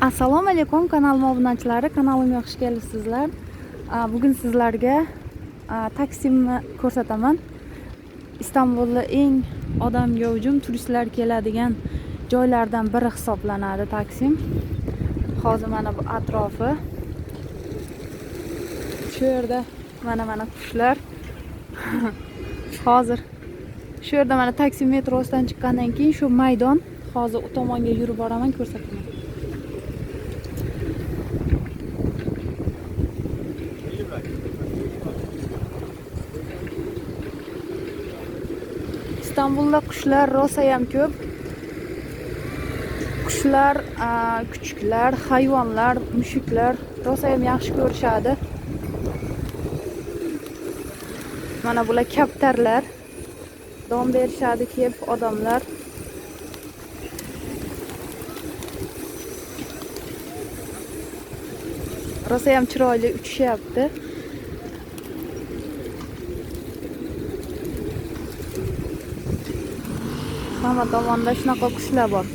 assalomu alaykum kanalim obunachilari kanalimga xush kelibsizlar. Bugun sizlarga taksimni ko'rsataman. İstanbulda eng odamga hujum turistlar keladigan joylardan biri hisoblanadi taksim. Hozir mana bu atrofi. Shu yerda mana mana qushlar. Hozir shu yerda mana taksim metrosidan chiqqandan keyin shu maydon. Hozir u tomonga yurib boraman istanbulda qushlar rosayam ko'p qushlar a, kuchuklar hayvonlar mushuklar rosayam yaxshi ko'rishadi mana bular kaptarlar dom berishadi kelib odamlar. Rosayam chiroyli uchishyapti hamma tomonda shunaqa qushlar bor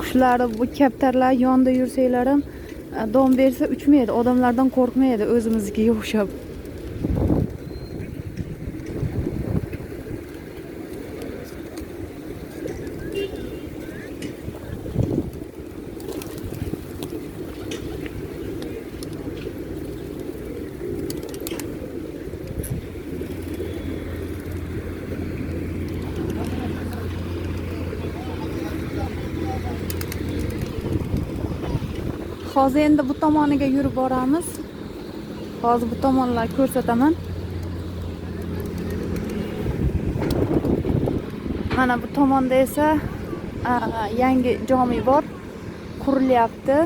qushlar bu kaptarlar yonida yursanglar ham e, dom bersa uchmaydi odamlardan qo'rqmaydi o'zimiznikiga o'xshab hozir endi bu tomoniga yurib boramiz hozir bu tomonlarni ko'rsataman mana bu tomonda esa yangi jomi bor qurilyapti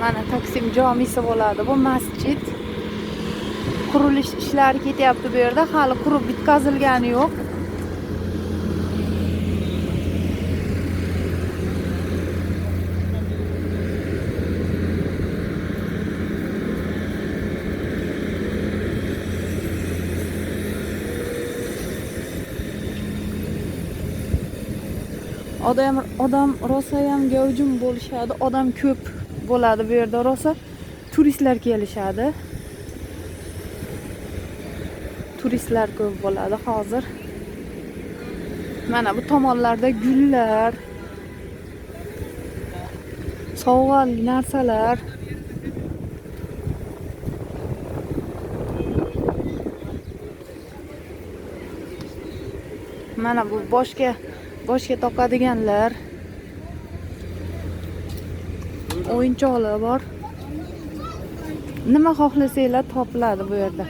mana taksim jomisi bo'ladi bu masjid qurilish ishlari ketyapti bu yerda hali qurib bitkazilgani yo'q odam odam rosayam gavjum bo'lishadi odam ko'p bo'ladi bu yerda rosa. Turistlar kelishadi turistlar ko'p bo'ladi hozir mana bu tomonlarda gullar sovg'ali narsalar. Mana bu boshga boshga toqadiganlar o'yinchoqlar bor. Nima xohlasanglar topiladi bu yerda.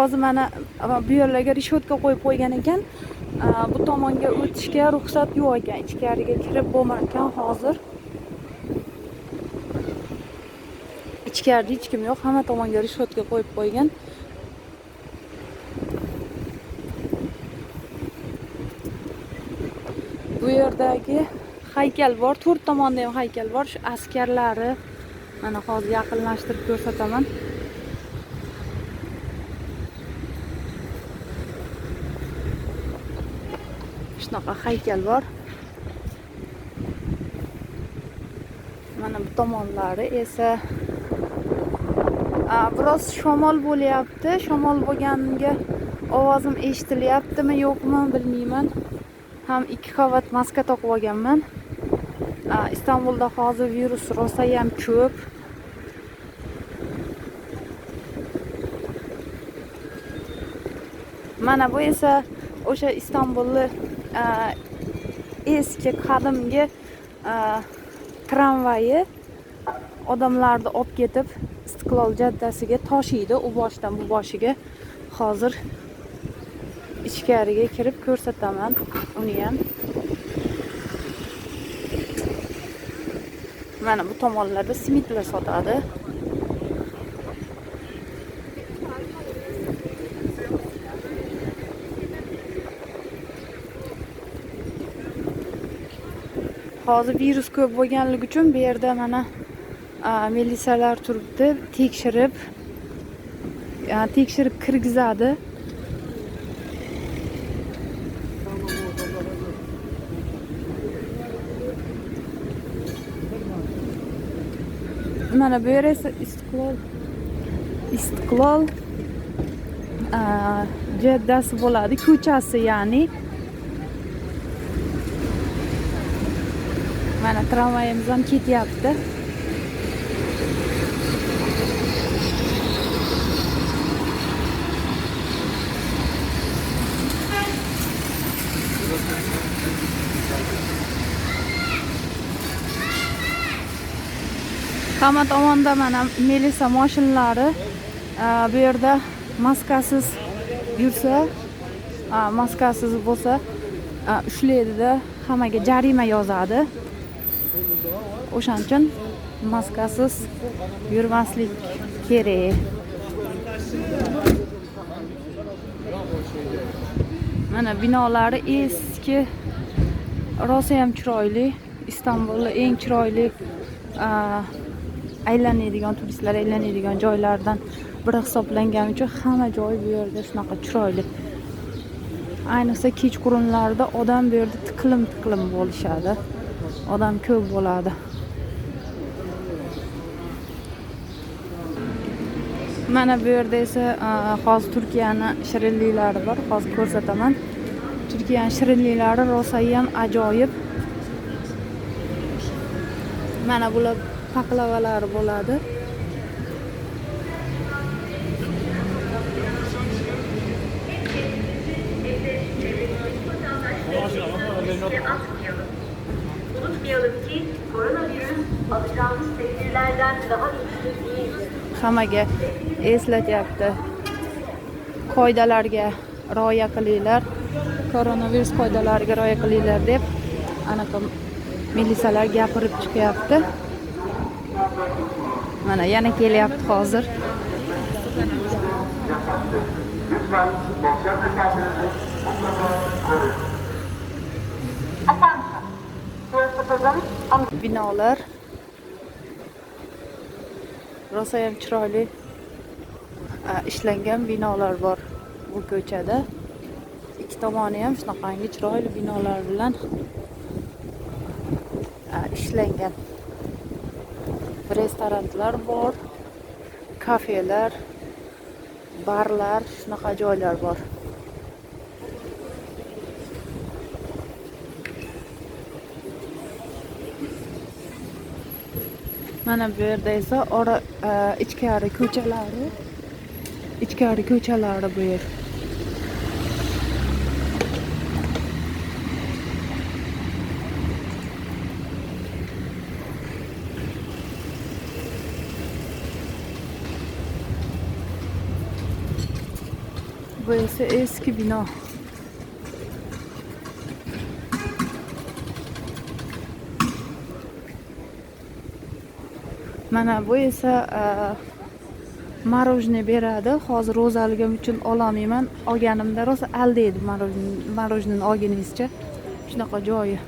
Hozir mana bu yerlarga решетка qo'yib qo'ygan ekan. Bu tomonga o'tishga ruxsat yo'q ekan. Ichkariga kirib bo'lmagan hozir. Ichkarida hech kim yo'q. Hamma tomonga решетка qo'yib qo'ygan. Bu yerdagi haykal bor. To'rt tomonda ham haykal bor. Shu askarlari mana hozir yaqinlashtirib ko'rsataman. Shunaqa haykal bor. Mana bu tomonlari esa biroz shamol bo'lyapti. Shamol bo'lganiga ovozim eshitilyaptimi yo'qmi bilmayman. Ham ikki qavat maska taqib olganman. Istanbulda hozir virus rosayam ko'p. Mana bu esa o'sha istanbulni Э, eski qadimgi э, tramvayi odamlarni olib ketib istiqlol jaddasiga toshiydi. U boshidan bu boshiga hozir ichkariga kirib ko'rsataman. Uni ham mana bu tomonlarda simitlar sotadi. Hozir virus ko'p bo'lganligi uchun bu yerda mana militsiyalar turibdi tekshirib tekshirib kirgizadi mana bu yer esa istiqlol istiqlol jaddasi bo'ladi ko'chasi ya'ni mana tramvayimiz ham ketyapti hamma tomonda mana militsiya mashinalari a, bu yerda maskasiz yursa a, maskasiz bo'lsa a, ushlaydida hammaga jarima yozadi o'shaning uchun maskasiz yurmaslik kerak. Mana binolari eski rosa ham chiroyli istanbulni eng chiroyli aylanadigan turistlar aylanadigan joylardan biri hisoblangani uchun hamma joy bu yerda shunaqa chiroyli. Ayniqsa kechqurunlarda odam bu yerda tiqilim tiqilim bo'lishadi. Odam ko'p bo'ladi mana bu yerda esa hozir turkiyani shirinliklari bor hozir ko'rsataman. Turkiyani shirinliklari rosayam ajoyib. Mana bular paklavalar bo'ladi. Unutmayalım ki koronavirüs alacağımız tedbirlerden daha etkili değildir. Hammaga eslatyapti. Qoidalarga rioya qilinglar. Koronavirus qoidalariga rioya qilinglar deb anaqa militsiyalar gapirib chiqyapti. Mana yana kelyapti hozir. Binolar rosayam chiroyli ishlangan binolar bor bu ko'chada. Ikki tomoni ham shunaqangi chiroyli binolar bilan ishlangan. Restoranlar bor kafelar barlar shunaqa joylar bor. Mana bu yerda esa ora a, ichkari ko'chalari ichkari ko'chalari bu yer. Bu esa eski bino mana bu esa e, мороженое beradi. Hozir ro'zaligim uchun ololmayman. Olganimda rosa aldaydi morojniyni olganingizcha shunaqa joyi.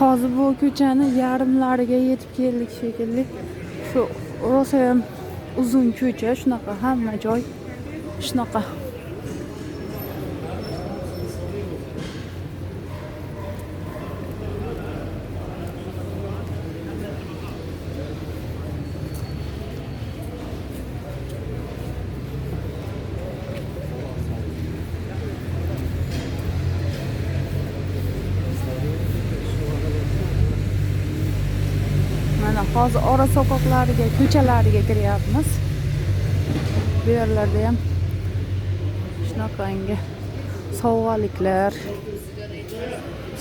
Hozir bu ko'chani yarimlariga yetib keldik shekilli. Shu rosayam uzun ko'cha shunaqa hamma joy shunaqa hozir ora soqoqlariga ko'chalariga kiryapmiz bu yerlarda ham shunaqangi sovg'aliklar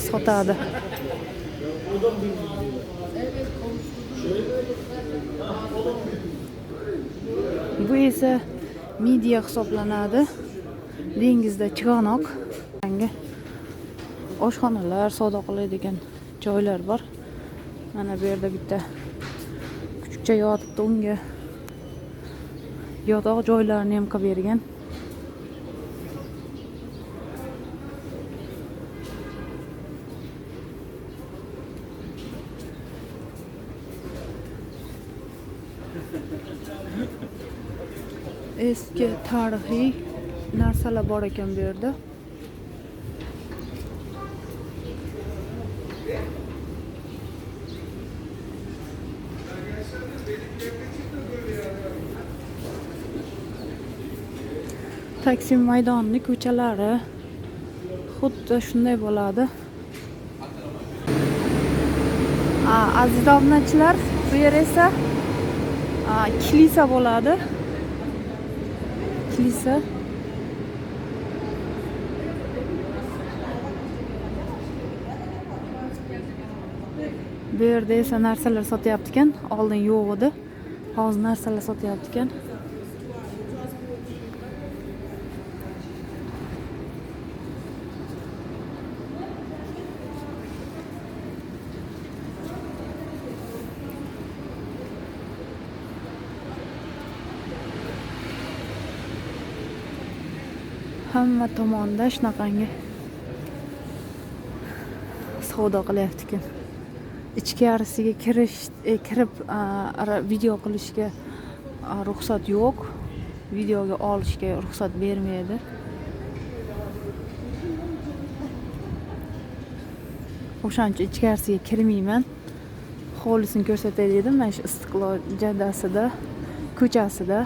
sotadi bu esa midya hisoblanadi dengizda chig'anoq oshxonalar savdo qiladigan joylar bor. Mana bu yerda bitta kuchukcha yotibdi unga yotoq joylarini ham qilib bergan eski tarixiy narsalar bor ekan bu yerda taksim maydoni ko'chalari xuddi shunday bo'ladi. Aziz obunachilar bu yer esa kilisa bo'ladi. Kilisa. Bu yerda esa narsalar sotyapti ekan oldin yo'q edi. Hozir narsalar sotyapti ekan hamma tomonda shunaqangi. Savdo qilyapti ekan ichkarisiga kirish e, kirib a, video qilishga ruxsat yo'q. Videoga olishga ruxsat bermaydi. O'shaning uchun ichkarisiga kirmayman. Hovlisini ko'rsatay dedim mana shu istiqlol jaddasida ko'chasida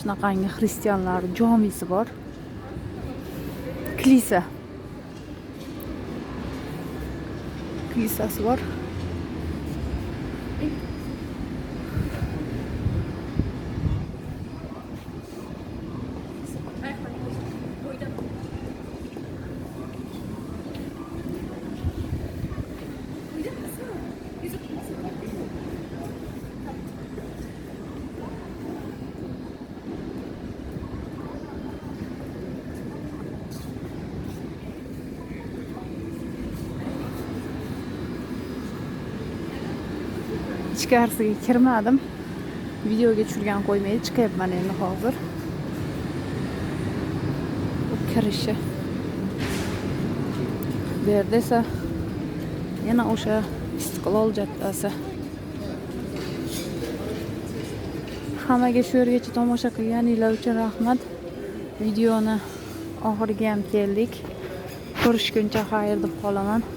shunaqangi xristianlar jomisi bor. Kilisa kilisasi bor ichkarisiga kirmadim videoga tushirgan qo'ymay chiqyapman endi hozir kirishi bu yerda esa yana o'sha istiqlol jaddasi hammaga shu yergacha tomosha qilganinglar uchun rahmat videoni oxiriga ham keldik ko'rishguncha xayr deb qolaman